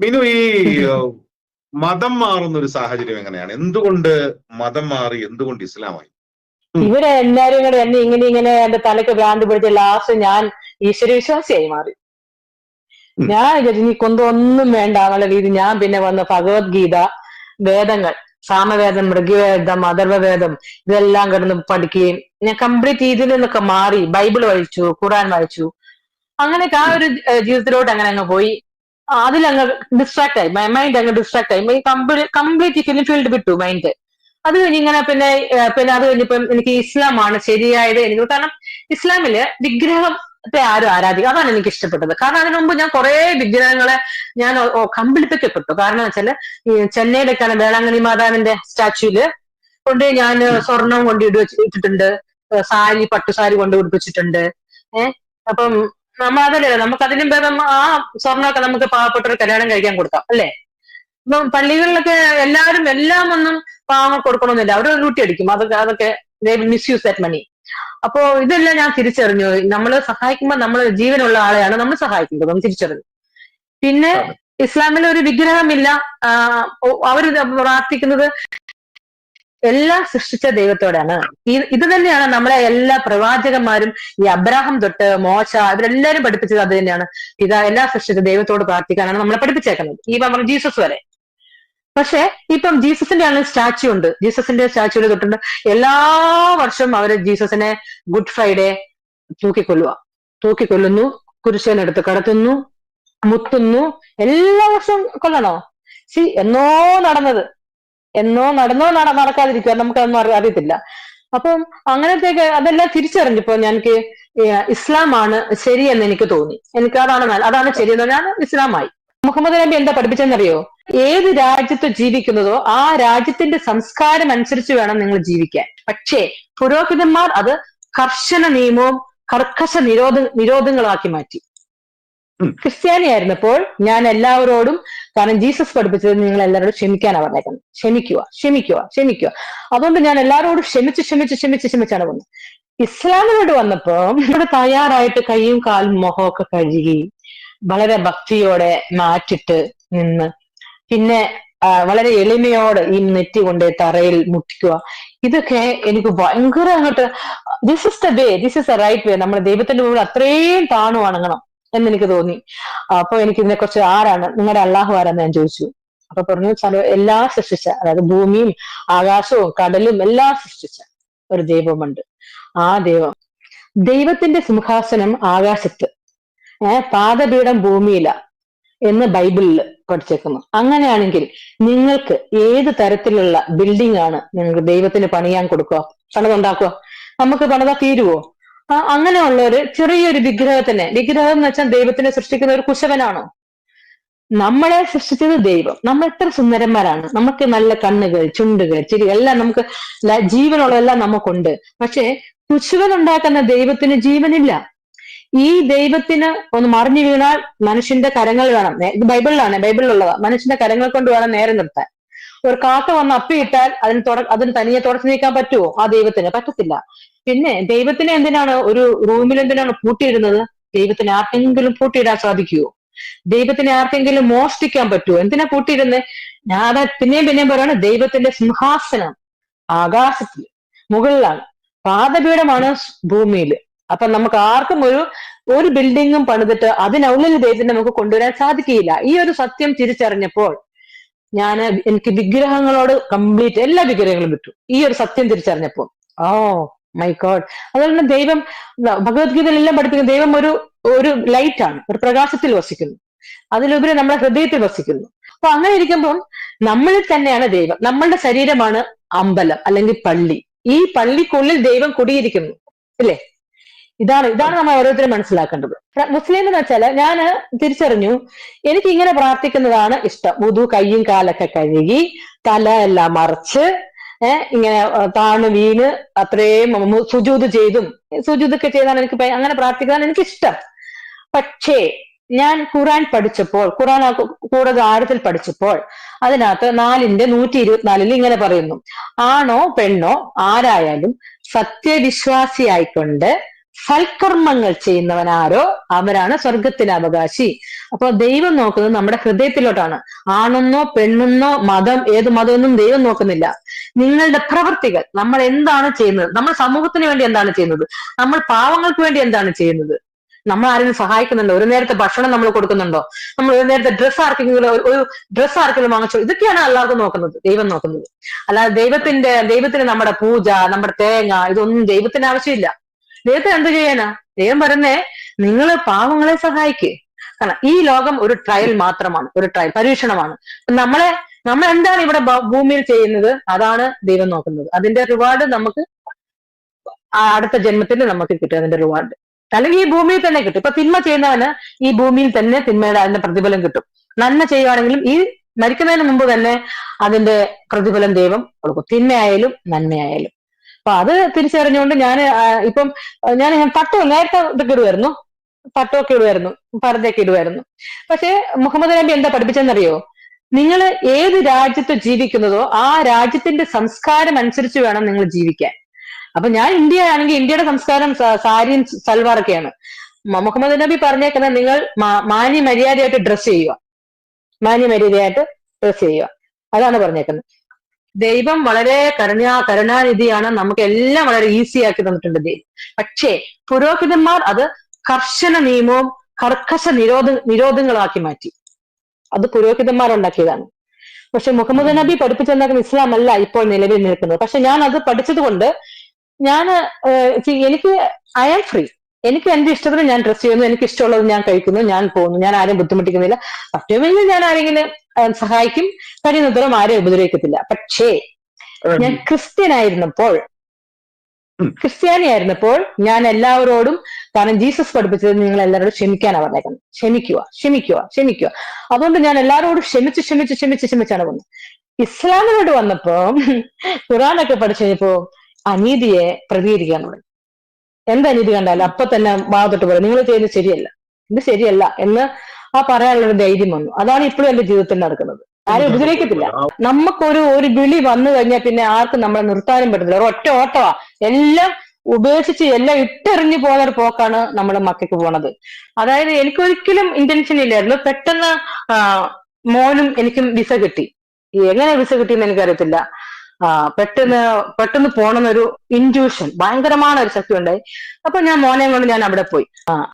മിനു ഈ മതം മാറുന്ന ഒരു സാഹചര്യം എങ്ങനെയാണ്? എന്തുകൊണ്ട് മതം മാറി എന്തുകൊണ്ട് ഇസ്ലാമായി? ഇവിടെ ഇവരെ എല്ലാരും കൂടെ എന്നെ ഇങ്ങനെ ഇങ്ങനെ എന്റെ തലക്ക് ഭ്രാന്ത് പിടിച്ച് ലാസ്റ്റ് ഞാൻ ഈശ്വരവിശ്വാസിയായി മാറി. ഞാൻ വിചാരിച്ചു നീ കൊണ്ടൊന്നും വേണ്ട എന്നുള്ള രീതി ഞാൻ പിന്നെ വന്ന ഭഗവത്ഗീത വേദങ്ങൾ സാമവേദം മൃഗവേദം അഥർവവേദം ഇതെല്ലാം കിടന്ന് പഠിക്കുകയും ഞാൻ കംപ്ലീറ്റ് ഇതിൽ നിന്നൊക്കെ മാറി ബൈബിൾ വായിച്ചു ഖുറാൻ വായിച്ചു. അങ്ങനെയൊക്കെ ആ ഒരു ജീവിതത്തിലോട്ട് അങ്ങനെ അങ്ങ് പോയി. അതിലങ്ങ് ഡിസ്ട്രാക്ട് ആയി. മൈൻഡ് അങ്ങ് ഡിസ്ട്രാക്ട് ആയി. കംപ്ലീറ്റ് ഫിലിം ഫീൽഡ് വിട്ടു മൈൻഡ് അത് കഴിഞ്ഞ് ഇങ്ങനെ പിന്നെ പിന്നെ അത് കഴിഞ്ഞപ്പം എനിക്ക് ഇസ്ലാമാണ് ശരിയായത് എനിക്ക് കാരണം ഇസ്ലാമിൽ വിഗ്രഹത്തെ ആരും ആരാധിക്കും. അതാണ് എനിക്ക് ഇഷ്ടപ്പെട്ടത്. കാരണം അതിനു മുമ്പ് ഞാൻ കുറെ വിഗ്രഹങ്ങളെ ഞാൻ കമ്പിളിപ്പിക്കപ്പെട്ടു. കാരണം വെച്ചാൽ ചെന്നൈയിലേക്കാണ് വേളാങ്കണ്ണി മാതാവിന്റെ സ്റ്റാച്യൂൽ കൊണ്ട് ഞാൻ സ്വർണം കൊണ്ട് വെച്ചിട്ടുണ്ട് സാരി പട്ടുസാരി കൊണ്ട് പിടിപ്പിച്ചിട്ടുണ്ട് ഏഹ് അപ്പം നമ്മൾ അതല്ലേ നമുക്ക് അതിനും ഭേദം ആ സ്വർണമൊക്കെ നമുക്ക് പാവപ്പെട്ടൊരു കല്യാണം കഴിക്കാൻ കൊടുക്കാം അല്ലേ? ഇപ്പം പള്ളികളിലൊക്കെ എല്ലാവരും എല്ലാം ഒന്നും പാവങ്ങൾ കൊടുക്കണമെന്നില്ല. അവർ ലൂട്ടി അടിക്കും. അതൊക്കെ അതൊക്കെ മിസ്യൂസ് ദാറ്റ് മണി അപ്പോ ഇതെല്ലാം ഞാൻ തിരിച്ചറിഞ്ഞു. നമ്മൾ സഹായിക്കുമ്പോൾ നമ്മൾ ജീവനുള്ള ആളെയാണ് നമ്മൾ സഹായിക്കുന്നത്. നമ്മൾ തിരിച്ചറിഞ്ഞു. പിന്നെ. ഇസ്ലാമിൽ ഒരു വിഗ്രഹമില്ല. അവർ പ്രാർത്ഥിക്കുന്നത് എല്ലാം സൃഷ്ടിച്ച ദൈവത്തോടാണ്. ഇത് തന്നെയാണ് നമ്മളെ എല്ലാ പ്രവാചകന്മാരും ഈ അബ്രാഹം തൊട്ട് മോശ ഇവരെല്ലാരും പഠിപ്പിച്ചത് അത് തന്നെയാണ്. ഇതാ എല്ലാ സൃഷ്ടിച്ച ദൈവത്തോട് പ്രാർത്ഥിക്കാനാണ് നമ്മളെ പഠിപ്പിച്ചേക്കുന്നത്. ഈ പറഞ്ഞ ജീസസ് വരെ. പക്ഷെ ഇപ്പം ജീസസിന്റെ ആണ് സ്റ്റാച്യു ഉണ്ട്. ജീസസിന്റെ സ്റ്റാച്യുവിൽ തൊട്ടുണ്ട് എല്ലാ വർഷവും അവർ ജീസസിനെ ഗുഡ് ഫ്രൈഡേ തൂക്കിക്കൊല്ലുക തൂക്കിക്കൊല്ലുന്നു കുരിശേനെടുത്ത് കടത്തുന്നു മുത്തുന്നു എല്ലാ വർഷവും കൊല്ലണോ? സി എന്നോ നടന്നത്. എന്നോ നടന്നോ നട നടക്കാതിരിക്കുക നമുക്കതൊന്നും അറി അറിയത്തില്ല. അപ്പം അങ്ങനത്തെയൊക്കെ അതെല്ലാം തിരിച്ചറിഞ്ഞപ്പോ എനിക്ക് ഇസ്ലാമാണ് ശരിയെന്ന് എനിക്ക് തോന്നി. എനിക്ക് അതാണ് അതാണ് ശരിയെന്ന് ഞാൻ ഇസ്ലാമായി. മുഹമ്മദ് നബി എന്താ പഠിപ്പിച്ചെന്നറിയോ ഏത് രാജ്യത്ത് ജീവിക്കുന്നതോ ആ രാജ്യത്തിന്റെ സംസ്കാരം അനുസരിച്ച് വേണം നിങ്ങൾ ജീവിക്കാൻ. പക്ഷേ പുരോഹിതന്മാർ അത് കർശന നിയമവും കർക്കശ നിരോധ നിരോധങ്ങളാക്കി മാറ്റി. ക്രിസ്ത്യാനി ആയിരുന്നപ്പോൾ ഞാൻ എല്ലാവരോടും കാരണം ജീസസ് പഠിപ്പിച്ചത് നിങ്ങൾ എല്ലാവരോടും ക്ഷമിക്കാനാണ് പറഞ്ഞേക്കുന്നത്. ക്ഷമിക്കുക ക്ഷമിക്കുക ക്ഷമിക്കുക. അതുകൊണ്ട് ഞാൻ എല്ലാരോടും ക്ഷമിച്ച് ക്ഷമിച്ച് ക്ഷമിച്ച് ക്ഷമിച്ചാണ് വന്നത് ഇസ്ലാമിനോട് വന്നപ്പോ ഇവിടെ തയ്യാറായിട്ട് കൈയും കാലും മുഖമൊക്കെ കഴുകി വളരെ ഭക്തിയോടെ മാറ്റിട്ട് നിന്ന് പിന്നെ വളരെ എളിമയോടെ ഈ നെറ്റി കൊണ്ട് തറയിൽ മുട്ടിക്കുക. ഇതൊക്കെ എനിക്ക് ഭയങ്കര അങ്ങോട്ട് this is the way this is the right way നമ്മുടെ ദൈവത്തിന്റെ മുകളിൽ അത്രയും താണു വണങ്ങണം എന്ന് എനിക്ക് തോന്നി. അപ്പൊ എനിക്ക് ഇതിനെ കുറിച്ച് ആരാണ് നിങ്ങളുടെ അള്ളാഹു ആരാന്ന് ഞാൻ ചോദിച്ചു. അപ്പൊ പറഞ്ഞു "സർവ- എല്ലാം സൃഷ്ടിച്ച അതായത് ഭൂമിയും ആകാശവും കടലും എല്ലാം സൃഷ്ടിച്ച ഒരു ദൈവമുണ്ട്. ആ ദൈവം ദൈവത്തിന്റെ സിംഹാസനം ആകാശത്ത് ഏഹ് പാദപീഠം ഭൂമിയില എന്ന് ബൈബിളിൽ പഠിച്ചേക്കുന്നു. അങ്ങനെയാണെങ്കിൽ നിങ്ങൾക്ക് ഏത് തരത്തിലുള്ള ബിൽഡിംഗ് ആണ് നിങ്ങൾക്ക് ദൈവത്തിന് പണിയാൻ കൊടുക്കുക? പണിതുണ്ടാക്കുക? നമുക്ക് പണിതാ തീരുവോ? അങ്ങനെയുള്ള ഒരു ചെറിയൊരു വിഗ്രഹത്തിന് വിഗ്രഹം എന്ന് വെച്ചാൽ ദൈവത്തിനെ സൃഷ്ടിക്കുന്ന ഒരു കുശവനാണോ? നമ്മളെ സൃഷ്ടിച്ചത് ദൈവം. നമ്മൾ എത്ര സുന്ദരന്മാരാണ്. നമുക്ക് നല്ല കണ്ണുകൾ ചുണ്ടുകൾ ചിരി എല്ലാം നമുക്ക് ജീവനുള്ളതെല്ലാം നമുക്കുണ്ട്. പക്ഷെ കുശുവൻ ഉണ്ടാക്കുന്ന ദൈവത്തിന് ജീവനില്ല. ഈ ദൈവത്തിന് ഒന്ന് മറിഞ്ഞു വീണാൽ മനുഷ്യന്റെ കരങ്ങൾ വേണം. ബൈബിളിലാണ് ബൈബിളിലുള്ളതാ. മനുഷ്യന്റെ കരങ്ങൾ കൊണ്ട് വേണം നേരെ നിർത്താൻ. ഒരു കാക്ക വന്ന് അപ്പിയിട്ടാൽ അതിന് തുട അതിന് തനിയെ തുടച്ചു നീക്കാൻ പറ്റുമോ ആ ദൈവത്തിന് പറ്റത്തില്ല. പിന്നെ ദൈവത്തിനെ എന്തിനാണ് ഒരു റൂമിൽ എന്തിനാണ് പൂട്ടിയിടുന്നത്? ദൈവത്തിന് ആർക്കെങ്കിലും പൂട്ടിയിടാൻ സാധിക്കുമോ ദൈവത്തിനെ ആർക്കെങ്കിലും മോഷ്ടിക്കാൻ പറ്റുമോ എന്തിനാ പൂട്ടിയിടുന്നത് ഞാൻ പിന്നെയും പിന്നെയും പറയാണ് ദൈവത്തിന്റെ സിംഹാസനം ആകാശത്തിൽ മുകളിലാണ്. പാദപീഠമാണ് ഭൂമിയിൽ അപ്പൊ നമുക്ക് ആർക്കും ഒരു ഒരു ബിൽഡിങ്ങും പണിതിട്ട് അതിനുള്ളിൽ ദൈവത്തിന് നമുക്ക് കൊണ്ടുവരാൻ സാധിക്കില്ല ഈ ഒരു സത്യം തിരിച്ചറിഞ്ഞപ്പോൾ ഞാൻ എനിക്ക് വിഗ്രഹങ്ങളോട് കംപ്ലീറ്റ് എല്ലാ വിഗ്രഹങ്ങളും വിട്ടു. ഈ ഒരു സത്യം തിരിച്ചറിഞ്ഞപ്പോൾ. ഓ മൈ ഗോഡ് അതുകൊണ്ട് ദൈവം ഭഗവത്ഗീതയിലെല്ലാം പഠിപ്പിക്കുന്ന ദൈവം ഒരു ഒരു ലൈറ്റ് ആണ്. ഒരു പ്രകാശത്തിൽ വസിക്കുന്നു. അതിലുപരി നമ്മുടെ ഹൃദയത്തിൽ വസിക്കുന്നു. അപ്പൊ അങ്ങനെ ഇരിക്കുമ്പോൾ നമ്മളിൽ തന്നെയാണ് ദൈവം. നമ്മളുടെ ശരീരമാണ് അമ്പലം അല്ലെങ്കിൽ പള്ളി. ഈ പള്ളിക്കുള്ളിൽ ദൈവം കുടിയിരിക്കുന്നു. ഇല്ലേ? ഇതാണ് ഇതാണ് നമ്മൾ ഓരോരുത്തരും മനസ്സിലാക്കേണ്ടത്. മുസ്ലിം എന്ന് വെച്ചാൽ ഞാൻ തിരിച്ചറിഞ്ഞു എനിക്ക് ഇങ്ങനെ പ്രാർത്ഥിക്കുന്നതാണ് ഇഷ്ടം. മുതു കയ്യും കാലൊക്കെ കഴുകി തല എല്ലാം മറിച്ച് ഏഹ് ഇങ്ങനെ താണു വീണ് അത്രയും സുജൂത് ചെയ്തും സുജൂതൊക്കെ ചെയ്താണ് എനിക്ക് അങ്ങനെ പ്രാർത്ഥിക്കുന്നതാണ് എനിക്ക് ഇഷ്ടം പക്ഷേ ഞാൻ ഖുറാൻ പഠിച്ചപ്പോൾ ഖുറാൻ കൂടുതൽ ആഴത്തിൽ പഠിച്ചപ്പോൾ അതിനകത്ത് നാലിന്റെ നൂറ്റി ഇരുപത്തിനാലിൽ ഇങ്ങനെ പറയുന്നു. ആണോ പെണ്ണോ ആരായാലും സത്യവിശ്വാസിയായിക്കൊണ്ട് സൽക്കർമ്മങ്ങൾ ചെയ്യുന്നവനാരോ അവരാണ് സ്വർഗത്തിന് അവകാശി. അപ്പൊ ദൈവം നോക്കുന്നത് നമ്മുടെ ഹൃദയത്തിലോട്ടാണ്. ആണെന്നോ പെണ്ണെന്നോ മതം ഏത് മതമൊന്നും ദൈവം നോക്കുന്നില്ല. നിങ്ങളുടെ പ്രവൃത്തികൾ നമ്മൾ എന്താണ് ചെയ്യുന്നത്? നമ്മൾ സമൂഹത്തിന് വേണ്ടി എന്താണ് ചെയ്യുന്നത്? നമ്മൾ പാവങ്ങൾക്ക് വേണ്ടി എന്താണ് ചെയ്യുന്നത്? നമ്മൾ ആരെങ്കിലും സഹായിക്കുന്നുണ്ടോ? ഒരു നേരത്തെ ഭക്ഷണം നമ്മൾ കൊടുക്കുന്നുണ്ടോ? നമ്മൾ ഒരു നേരത്തെ ഡ്രസ്സ് ആർക്കെങ്കിലും ഒരു- ഒരു ഡ്രസ്സ് ആർക്കെങ്കിലും വാങ്ങിച്ചോ? ഇതൊക്കെയാണ് എല്ലാവർക്കും നോക്കുന്നത് ദൈവം നോക്കുന്നത്. അല്ലാതെ ദൈവത്തിന്റെ ദൈവത്തിന് നമ്മുടെ പൂജ നമ്മുടെ തേങ്ങ ഇതൊന്നും ദൈവത്തിന് ആവശ്യമില്ല. ദൈവത്തിന് എന്ത് ചെയ്യാനാ? ദൈവം പറഞ്ഞേ നിങ്ങൾ പാവങ്ങളെ സഹായിക്കേ. കാരണം ഈ ലോകം ഒരു ട്രയൽ മാത്രമാണ് ഒരു ട്രയൽ പരീക്ഷണമാണ്. നമ്മളെ നമ്മൾ എന്താണ് ഇവിടെ ഭൂമിയിൽ ചെയ്യുന്നത്? അതാണ് ദൈവം നോക്കുന്നത്. അതിന്റെ റിവാർഡ് നമുക്ക് അടുത്ത ജന്മത്തിൽ നമുക്ക് കിട്ടും അതിന്റെ റിവാർഡ് അല്ലെങ്കിൽ ഈ ഭൂമിയിൽ തന്നെ കിട്ടും. ഇപ്പൊ തിന്മ ചെയ്യുന്നവന് ഈ ഭൂമിയിൽ തന്നെ തിന്മയുടെ അതിന്റെ പ്രതിഫലം കിട്ടും. നന്മ ചെയ്യുവാണെങ്കിലും ഈ മരിക്കുന്നതിന് മുമ്പ് തന്നെ അതിന്റെ പ്രതിഫലം ദൈവം കൊടുക്കും. തിന്മയായാലും നന്മയായാലും. അപ്പൊ അത് തിരിച്ചറിഞ്ഞുകൊണ്ട് ഞാൻ ഇപ്പം ഞാൻ പട്ടോ നേരത്തെ ഇതൊക്കെ ഇടുമായിരുന്നു പട്ടമൊക്കെ ഇടുമായിരുന്നു പറഞ്ഞൊക്കെ ഇടുമായിരുന്നു പക്ഷെ മുഹമ്മദ് നബി എന്താ പഠിപ്പിച്ചെന്നറിയോ നിങ്ങൾ ഏത് രാജ്യത്ത് ജീവിക്കുന്നതോ ആ രാജ്യത്തിന്റെ സംസ്കാരം അനുസരിച്ച് വേണം നിങ്ങൾ ജീവിക്കാൻ. അപ്പൊ ഞാൻ ഇന്ത്യ ആണെങ്കിൽ ഇന്ത്യയുടെ സംസ്കാരം സാരിയും സൽവാറൊക്കെയാണ്. മുഹമ്മദ് നബി പറഞ്ഞേക്കുന്നത് നിങ്ങൾ മാന്യ മര്യാദയായിട്ട് ഡ്രസ് ചെയ്യുക. മാന്യ മര്യാദയായിട്ട് ഡ്രസ് ചെയ്യുക. അതാണ് പറഞ്ഞേക്കുന്നത്. ദൈവം വളരെ കരുണാ കരുണാനിധിയാണ്. നമുക്ക് എല്ലാം വളരെ ഈസി ആക്കി തന്നിട്ടുണ്ട് ദൈവം പക്ഷേ പുരോഹിതന്മാർ അത് കർശന നിയമവും കർക്കശ നിരോധ നിരോധങ്ങളാക്കി മാറ്റി. അത് പുരോഹിതന്മാർ ഉണ്ടാക്കിയതാണ്. പക്ഷെ മുഹമ്മദ് നബി പഠിപ്പിച്ചെന്നാക്കുന്ന ഇസ്ലാം അല്ല ഇപ്പോൾ നിലവിൽ നിൽക്കുന്നത്. പക്ഷെ ഞാൻ അത് പഠിച്ചത് കൊണ്ട് ഞാൻ എനിക്ക് ഐ ആം ഫ്രീ എനിക്ക് എന്റെ ഇഷ്ടത്തിന് ഞാൻ ഡ്രസ് ചെയ്യുന്നു. എനിക്ക് ഇഷ്ടമുള്ളത് ഞാൻ കഴിക്കുന്നു. ഞാൻ പോകുന്നു. ഞാൻ ആരും ബുദ്ധിമുട്ടിക്കുന്നില്ല. പറ്റുമെങ്കിൽ ഞാൻ ആരെങ്കിലും സഹായിക്കും. കഴിയുന്നതോളം ആരെ ഉപദ്രവിക്കത്തില്ല. പക്ഷേ ഞാൻ ക്രിസ്ത്യൻ ആയിരുന്നപ്പോൾ ക്രിസ്ത്യാനി ആയിരുന്നപ്പോൾ ഞാൻ എല്ലാവരോടും കാരണം ജീസസ് പഠിപ്പിച്ചത് നിങ്ങൾ എല്ലാവരോടും ക്ഷമിക്കാനാണ് പറഞ്ഞേക്കുന്നത്. ക്ഷമിക്കുക ക്ഷമിക്കുക ക്ഷമിക്കുക. അതുകൊണ്ട് ഞാൻ എല്ലാവരോടും ക്ഷമിച്ച് ക്ഷമിച്ച് ക്ഷമിച്ച് ക്ഷമിച്ചാണ് വന്നത് ഇസ്ലാമിനോട് വന്നപ്പോ ഖുറാനൊക്കെ പഠിച്ചു കഴിഞ്ഞപ്പോ അനീതിയെ പ്രതികരിക്കാൻ തുടങ്ങി. എന്ത് അനീതി കണ്ടാലും അപ്പൊ തന്നെ വാദത്തോട്ട് പറയും നിങ്ങൾ ചെയ്യുന്നത് ശരിയല്ല. ഇത് ശരിയല്ല എന്ന് ആ പറയാനുള്ളൊരു ധൈര്യം വന്നു. അതാണ് ഇപ്പോഴും എന്റെ ജീവിതത്തിൽ നടക്കുന്നത്. ആരും ഉപദ്രവിക്കത്തില്ല. നമുക്കൊരു ഒരു വിളി വന്നു കഴിഞ്ഞാൽ പിന്നെ ആർക്കും നമ്മളെ നിർത്താനും പറ്റത്തില്ല. ഒരു ഒറ്റ ഓട്ടമാ എല്ലാം ഉപേക്ഷിച്ച് എല്ലാം ഇട്ടെറിഞ്ഞു പോകുന്ന ഒരു പോക്കാണ് നമ്മുടെ മക്കൾക്ക് പോണത്. അതായത് എനിക്കൊരിക്കലും ഇന്റൻഷൻ ഇല്ലായിരുന്നു. പെട്ടെന്ന് മോനും എനിക്കും വിസ കിട്ടി. എങ്ങനെ വിസ കിട്ടിയെന്ന് എനിക്കറിയത്തില്ല. പെട്ടെന്ന് പെട്ടെന്ന് പോണെന്നൊരു ഇന്റ്യൂഷൻ ഭയങ്കരമായ ഒരു ശക്തി ഉണ്ടായി അപ്പൊ ഞാൻ മോനെ കൊണ്ട് ഞാൻ അവിടെ പോയി.